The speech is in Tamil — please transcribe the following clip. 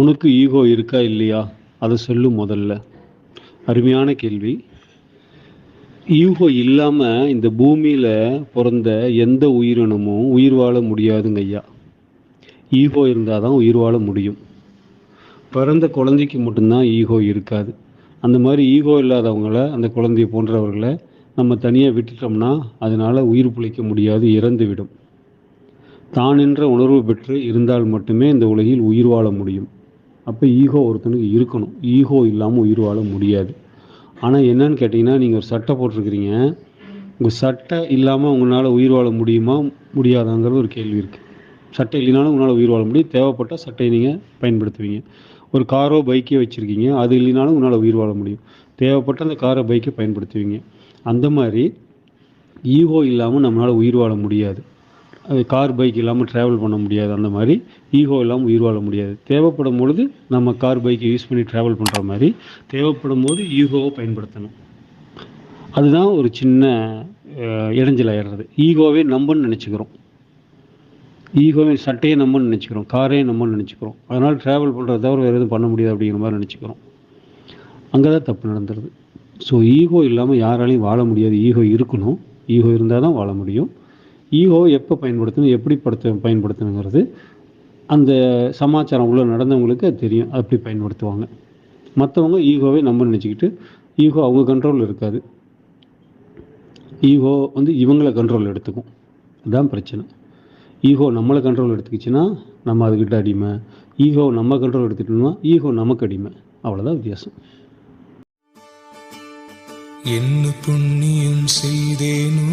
உனக்கு ஈகோ இருக்கா இல்லையா? அதை சொல்லு முதல்ல. அருமையான கேள்வி. ஈகோ இல்லாமல் இந்த பூமியில் பிறந்த எந்த உயிரினமும் உயிர் வாழ முடியாதுங்க ஐயா. ஈகோ இருந்தால் தான் உயிர் வாழ முடியும். பிறந்த குழந்தைக்கு மட்டும்தான் ஈகோ இருக்காது. அந்த மாதிரி ஈகோ இல்லாதவங்கள அந்த குழந்தைய போன்றவர்களை நம்ம தனியாக விட்டுட்டோம்னா அதனால் உயிர் பிழைக்க முடியாது இறந்து விடும் தான் என்ற உணர்வு பெற்று இருந்தால் மட்டுமே இந்த உலகில் உயிர் வாழ முடியும். அப்போ ஈகோ ஒருத்தனுக்கு இருக்கணும். ஈகோ இல்லாமல் உயிர் வாழ முடியாது. ஆனால் என்னன்னு கேட்டிங்கன்னா நீங்கள் ஒரு சட்டை போட்டிருக்கிறீங்க. உங்கள் சட்டை இல்லாமல் உங்களால் உயிர் வாழ முடியுமா? முடியாதாங்கிறது ஒரு கேள்வி இருக்குது சட்டை இல்லைனாலும் உங்களால் உயிர் வாழ முடியும். தேவைப்பட்டால் சட்டையை நீங்கள் பயன்படுத்துவீங்க. ஒரு காரோ பைக்கே வச்சுருக்கீங்க. அது இல்லைனாலும் உங்களால் உயிர் வாழ முடியும். தேவைப்பட்ட அந்த காரை பைக்கை பயன்படுத்துவீங்க. அந்த மாதிரி ஈகோ இல்லாமல் நம்மளால் உயிர் வாழ முடியாது. அது கார் பைக் இல்லாமல் ட்ராவல் பண்ண முடியாது. அந்த மாதிரி ஈகோ இல்லாமல் உயிர் வாழ முடியாது. தேவைப்படும் பொழுது நம்ம கார் பைக்கை யூஸ் பண்ணி ட்ராவல் பண்ணுற மாதிரி தேவைப்படும் போது ஈகோவை பயன்படுத்தணும். அதுதான் ஒரு சின்ன இடைஞ்சல் ஆயிடுறது. ஈகோவே நம்பன்னு நினச்சிக்கிறோம். ஈகோவே சட்டையை நம்பன்னு நினச்சிக்கிறோம். காரையும் நம்பன்னு நினச்சிக்கிறோம். அதனால் ட்ராவல் பண்ணுறத தவிர வேறு எதுவும் பண்ண முடியாது அப்படிங்கிற மாதிரி நினச்சிக்கிறோம். அங்கே தான் தப்பு நடந்துடுது ஸோ ஈகோ இல்லாமல் யாராலையும் வாழ முடியாது. ஈகோ இருக்கணும். ஈகோ இருந்தால் தான் வாழ முடியும். ஈகோவை எப்போ பயன்படுத்தணும் எப்படி படுத்த பயன்படுத்தணுங்கிறது அந்த சமாச்சாரம் உள்ள நடந்தவங்களுக்கு அது தெரியும். அப்படி பயன்படுத்துவாங்க. மற்றவங்க ஈகோவை நம்ம நினச்சிக்கிட்டு ஈகோ அவங்க கண்ட்ரோலில் இருக்காது. ஈகோ வந்து இவங்கள கண்ட்ரோல் எடுத்துக்கும். அதுதான் பிரச்சனை. ஈகோ நம்மளை கண்ட்ரோல் எடுத்துக்கிச்சுன்னா நம்ம அதுக்கிட்ட அடிமை. ஈகோ நம்ம கண்ட்ரோல் எடுத்துக்கிட்டோம்னா ஈகோ நமக்கு அடிமை. அவ்வளோதான் வித்தியாசம். என்ன புண்ணியம் செய்தேனோ